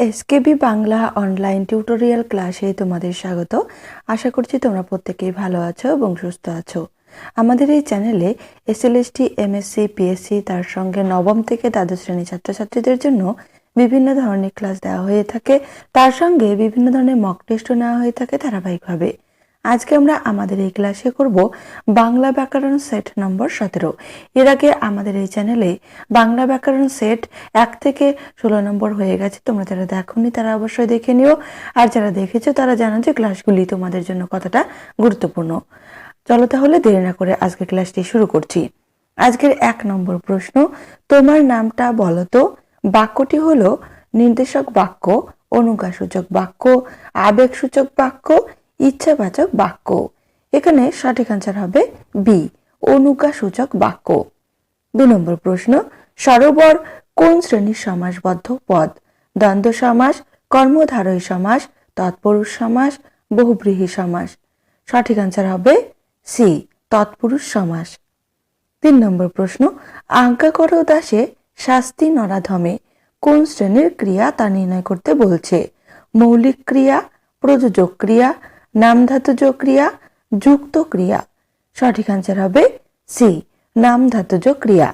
SKB Bangla online tutorial ক্লাসে তোমাদের স্বাগত। আশা করছি তোমরা প্রত্যেকেই ভালো আছো এবং সুস্থ আছো। আমাদের এই চ্যানেলে এসএলএসটি এমএসসি পিএসসি তার সঙ্গে নবম থেকে দ্বাদশ শ্রেণির ছাত্রছাত্রীদের জন্য বিভিন্ন ধরনের ক্লাস দেওয়া হয়ে থাকে। তার সঙ্গে বিভিন্ন ধরনের মক টেস্টও নেওয়া হয়ে থাকে ধারাবাহিকভাবে। আজকে আমরা আমাদের এই ক্লাসে করব বাংলা ব্যাকরণ সেট নম্বর সতেরো। এর আগে আমাদের এই চ্যানেলে বাংলা ব্যাকরণ সেট এক থেকে ষোলো নম্বর হয়ে গেছে। তোমরা যারা দেখোনি তারা অবশ্যই দেখে নিও। আর যারা দেখেছ তারা জানো যে ক্লাসগুলি তোমাদের জন্য কতটা গুরুত্বপূর্ণ। চলো তাহলে দেরি না করে আজকে ক্লাসটি শুরু করছি। আজকের এক নম্বর প্রশ্ন, তোমার নামটা বলো তো? বাক্যটি হলো নির্দেশক বাক্য, অনুজ্ঞাসূচক বাক্য, আবেগসূচক বাক্য ইচ্ছাবাচক বাক্য। এখানে সঠিক আনসার হবে বি অনুজ্ঞাসূচক বাক্য। দু নম্বর প্রশ্ন, সরোবর কোন শ্রেণির সমাসবদ্ধ পদ? দ্বন্দ্ব সমাস, কর্মধারয় সমাস, তৎপুরুষ সমাস, বহুব্রীহি সমাস। সঠিক আনসার হবে সি তৎপুরুষ সমাস। তিন নম্বর প্রশ্ন আজ্ঞা করো দাসে শাস্তি নরাধমে কোন শ্রেণির ক্রিয়া তা নির্ণয় করতে বলছে? মৌলিক ক্রিয়া, প্রযোজক ক্রিয়া নামধাতুজ ক্রিয়া যুক্ত ক্রিয়া। সঠিক আনসার হবে সি নামধাতুজ ক্রিয়া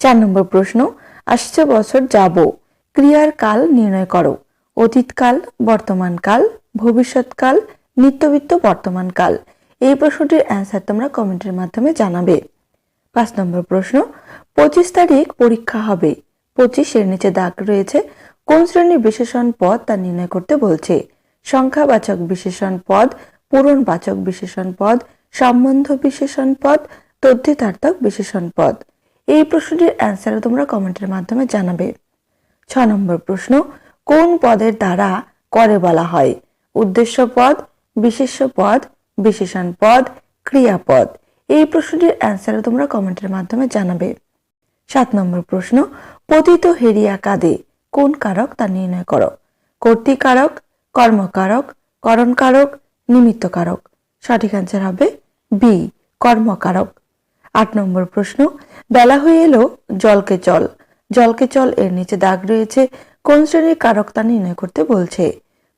চার নম্বর প্রশ্ন, আসছে বছর যাব, ক্রিয়ার কাল নির্ণয় করো। অতীতকাল বর্তমানকাল ভবিষ্যৎকাল নিত্যবিত্ত বর্তমানকাল এই প্রশ্নটির অ্যান্সার তোমরা কমেন্টের মাধ্যমে জানাবে। পাঁচ নম্বর প্রশ্ন, পঁচিশ তারিখ পরীক্ষা হবে। পঁচিশের নিচে দাগ রয়েছে, কোন শ্রেণির বিশেষণ পদ তা নির্ণয় করতে বলছে? সংখ্যাবাচক বিশেষণ পদ, পূরণবাচক বিশেষণ পদ, সম্বন্ধ বিশেষণ পদ তদ্ধিতার্থক বিশেষণ পদ। এই প্রশ্নটির অ্যান্সার তোমরা কমেন্টের মাধ্যমে জানাবে। ছ নম্বর প্রশ্ন, কোন পদের দ্বারা করে বলা হয়? উদ্দেশ্য পদ, বিশেষ্য পদ, বিশেষণ পদ, ক্রিয়াপদ। এই প্রশ্নটির অ্যান্সার তোমরা কমেন্টের মাধ্যমে জানাবে। সাত নম্বর প্রশ্ন, পতিত হেরিয়া কাদে কোন কারক তা নির্ণয় করো? কর্তৃকারক কর্মকারক, করণকারক, নিমিত্তকারক। সঠিক অ্যান্সার হবে বি কর্মকারক। আট নম্বর প্রশ্ন, বেলা হয়ে এলো, জলকে চল। জলকে চল এর নিচে দাগ রয়েছে, কোন শ্রেণির কারক তা নির্ণয় করতে বলছে?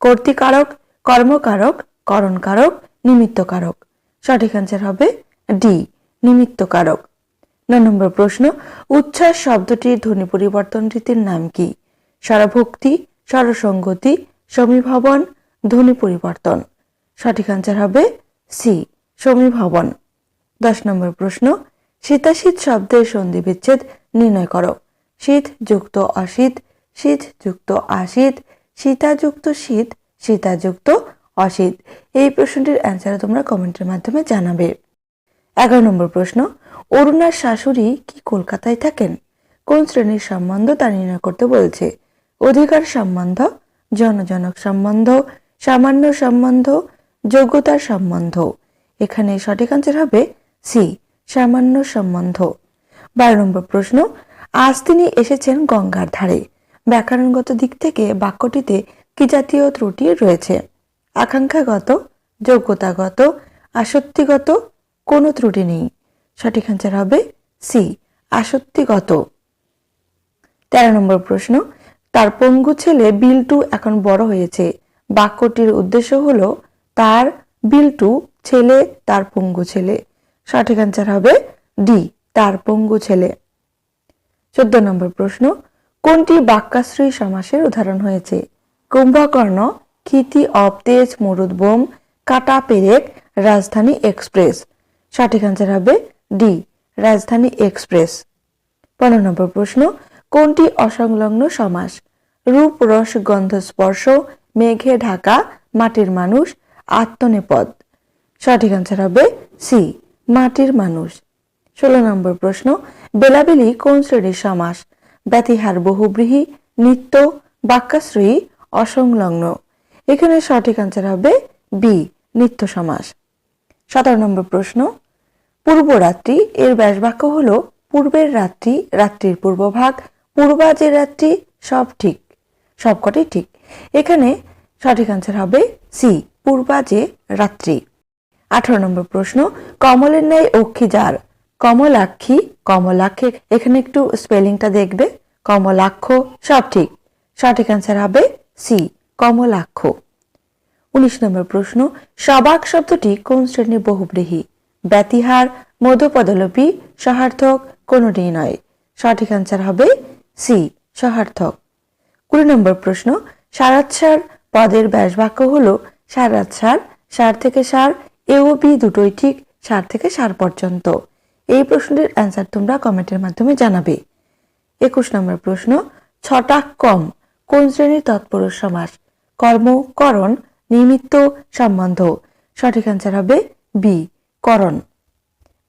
কর্তৃকারক, কর্মকারক, করণকারক, নিমিত্তকারক। সঠিক অ্যান্সার হবে ডি নিমিত্তকারক। নয় নম্বর প্রশ্ন, উচ্ছ্বাস শব্দটির ধ্বনি পরিবর্তন রীতির নাম কি? স্বরভক্তি, স্বরসঙ্গতি সমীভবন, ধ্বনি পরিবর্তন। সঠিক আনসার হবে সি সমীভবন। দশ নম্বর প্রশ্ন, শীতাশীত শব্দের সন্ধি বিচ্ছেদ নির্ণয় করো। শীত যুক্ত অশীত, শীত যুক্ত আশীত শীতাযুক্ত শীত শীতাযুক্ত অশীত। এই প্রশ্নটির অ্যান্সার তোমরা কমেন্টের মাধ্যমে জানাবে। এগারো নম্বর প্রশ্ন, অরুণার শাশুড়ি কি কলকাতায় থাকেন? কোন শ্রেণির সম্বন্ধ তা নির্ণয় করতে বলছে? অধিকার সম্বন্ধ জনজনক সম্বন্ধ, সামান্য সম্বন্ধ যোগ্যতার সম্বন্ধ। এখানে সঠিক আনসার হবে সি সামান্য সম্বন্ধ। বারো নম্বর প্রশ্ন, আজ তিনি এসেছেন গঙ্গার ধারে। ব্যাকরণগত দিক থেকে বাক্যটিতে কি জাতীয় ত্রুটি রয়েছে? আকাঙ্ক্ষাগত, যোগ্যতাগত, আসক্তিগত, কোনো ত্রুটি নেই। সঠিক আনসার হবে সি আসক্তিগত। তেরো নম্বর প্রশ্ন তার পঙ্গু ছেলে বিল্টু এখন বড় হয়েছে। বাক্যটির উদ্দেশ্য হলো, তার বিল্টু ছেলে, তার পঙ্গু ছেলে। সঠিক আনসার হবে ডি, তার পঙ্গু ছেলে। চোদ্দ নম্বর প্রশ্ন, কোনটি বাক্যাশ্রী সমাসের উদাহরণ হয়েছে? কুম্ভকর্ণ, ক্ষিতি অব তেজ, মরুদ বোম, কাটা পেরেক, রাজধানী এক্সপ্রেস। সঠিক আনসার হবে ডি, রাজধানী এক্সপ্রেস। পনেরো নম্বর প্রশ্ন কোনটি অসংলগ্ন সমাস? রূপ, রস, গন্ধ, স্পর্শ, মেঘে ঢাকা, মাটির মানুষ, আত্মনেপদ। সঠিক আনসার হবে সি, মাটির মানুষ। ষোলো নম্বর প্রশ্ন, বেলাবেলি কোন শ্রেণির সমাস? ব্যতিহার, বহুব্রীহি, নিত্য, বাক্যাশ্রয়ী, অসংলগ্ন। এখানে সঠিক আনসার হবে বি নিত্য সমাস। সতেরো নম্বর প্রশ্ন, পূর্বরাত্রি এর ব্যাসবাক্য হলো পূর্বের রাত্রি, রাত্রির পূর্বভাগ পূর্বাজের রাত্রি সব ঠিক সবকটাই ঠিক। এখানে সঠিক আনসার হবে সি পূর্বাজে রাত্রি আঠারো নম্বর প্রশ্ন, কমলের ন্যায় অক্ষী যার? কমলাক্ষী, কমলাক্ষে, এখানে একটু স্পেলিংটা দেখবে। কমলাক্ষ, সব ঠিক। সঠিক অ্যান্সার হবে সি কমলাক্ষ। উনিশ নম্বর প্রশ্ন, সবাক শব্দটি কোন শ্রেণির বহুব্রীহী? ব্যতিহার মধ্যপদলোপী সহার্থক কোনটি নয়। সঠিক অ্যান্সার হবে সি, সহার্থক। কুড়ি নম্বর প্রশ্ন সারাৎসার পদের ব্যাস বাক্য হল সারাৎসার সার থেকে সার, এ ও বি দুটোই ঠিক সার থেকে সার পর্যন্ত। এই প্রশ্নটির অ্যান্সার তোমরা কমেন্টের মাধ্যমে জানাবে। একুশ নম্বর প্রশ্ন ছটা কম কোন শ্রেণির তৎপুরুষ সমাস? কর্ম, করণ, নিমিত্ত, সম্বন্ধ। সঠিক অ্যান্সার হবে বি করণ।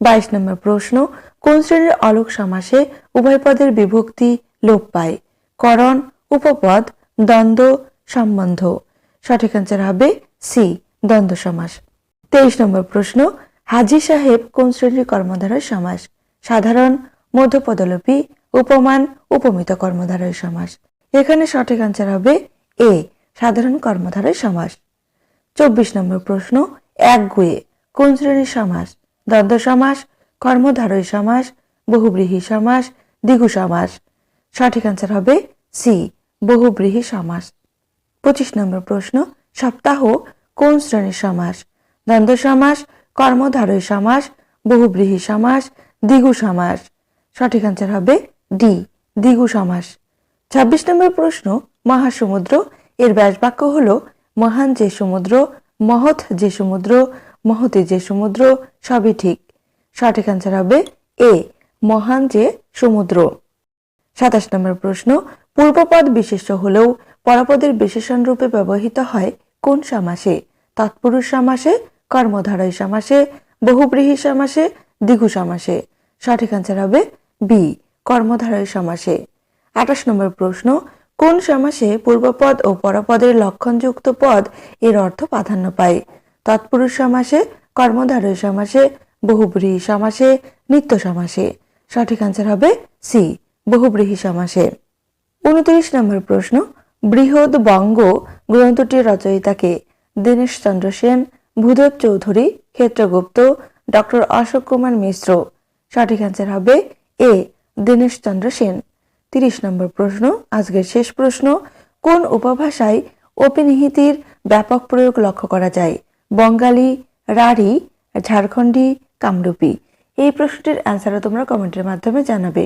বাইশ নম্বর প্রশ্ন, কোন শ্রেণির অলোক সমাসে উভয় পদের বিভক্তি লোপ পায়। করণ, উপপদ, দ্বন্দ্ব, সম্বন্ধ। সঠিক অ্যান্সার হবে সি দ্বন্দ্ব সমাস। তেইশ নম্বর প্রশ্ন, হাজি সাহেব কোন শ্রেণির কর্মধারয় সমাস? সাধারণ, মধ্যপদলোপী, উপমান, উপমিত কর্মধারয় সমাস। এখানে সঠিক অ্যান্সার হবে এ সাধারণ কর্মধারয় সমাস। চব্বিশ নম্বর প্রশ্ন, এক গুয়ে কোন শ্রেণির সমাস? দ্বন্দ্ব সমাস, কর্মধারয় সমাস, বহুব্রীহী সমাস, দ্বিগু সমাস। সঠিক অ্যান্সার হবে সি বহুব্রীহী সমাস। পঁচিশ নম্বর প্রশ্ন, সপ্তাহ কোন শ্রেণির সমাস? দ্বন্দ্ব সমাস, কর্মধারয় সমাস, বহুব্রীহী সমাস, দ্বিগু সমাস। সঠিক অ্যান্সার হবে ডি দ্বিগু সমাস। ছাব্বিশ নম্বর প্রশ্ন, মহাসমুদ্র, এর ব্যাস বাক্য হল মহান যে সমুদ্র, মহৎ যে সমুদ্র, মহতে যে সমুদ্র, সবই ঠিক। সঠিক অ্যান্সার হবে এ মহান যে সমুদ্র। সাতাশ নম্বর প্রশ্ন, পূর্বপদ বিশেষ্য হলেও পরপদের বিশেষণ রূপে ব্যবহৃত হয় কোন সমাসে? তৎপুরুষ সমাসে, কর্মধারয় সমাসে, বহুব্রীহী সমাসে দ্বিগু সমাসে? সঠিক অ্যান্সার হবে বি, কর্মধারয় সমাসে। আঠাশ নম্বর প্রশ্ন, কোন সমাসে পূর্বপদ ও পরপদের লক্ষণযুক্ত পদ এর অর্থ প্রাধান্য পায়? তৎপুরুষ সমাসে, কর্মধারয় সমাসে, বহুব্রীহী সমাসে, নিত্য সমাসে? সঠিক অ্যান্সার হবে সি বহুব্রীহী সমাসে। উনত্রিশ নম্বর প্রশ্ন, বৃহৎ বঙ্গ গ্রন্থটির রচয়িতাকে দীনেশ চন্দ্র সেন, ভূদেব চৌধুরী, ক্ষেত্রগুপ্ত, ডক্টর অশোক কুমার মিশ্র। সঠিক অ্যান্সার হবে এ দীনেশ চন্দ্র সেন। তিরিশ নম্বর প্রশ্ন, আজকের শেষ প্রশ্ন, কোন উপভাষায় অপিনিহিতির ব্যাপক প্রয়োগ লক্ষ্য করা যায়? বঙ্গালী, রাঢ়ী, ঝাড়খণ্ডী, কামরূপী? এই প্রশ্নটির অ্যান্সারও তোমরা কমেন্টের মাধ্যমে জানাবে।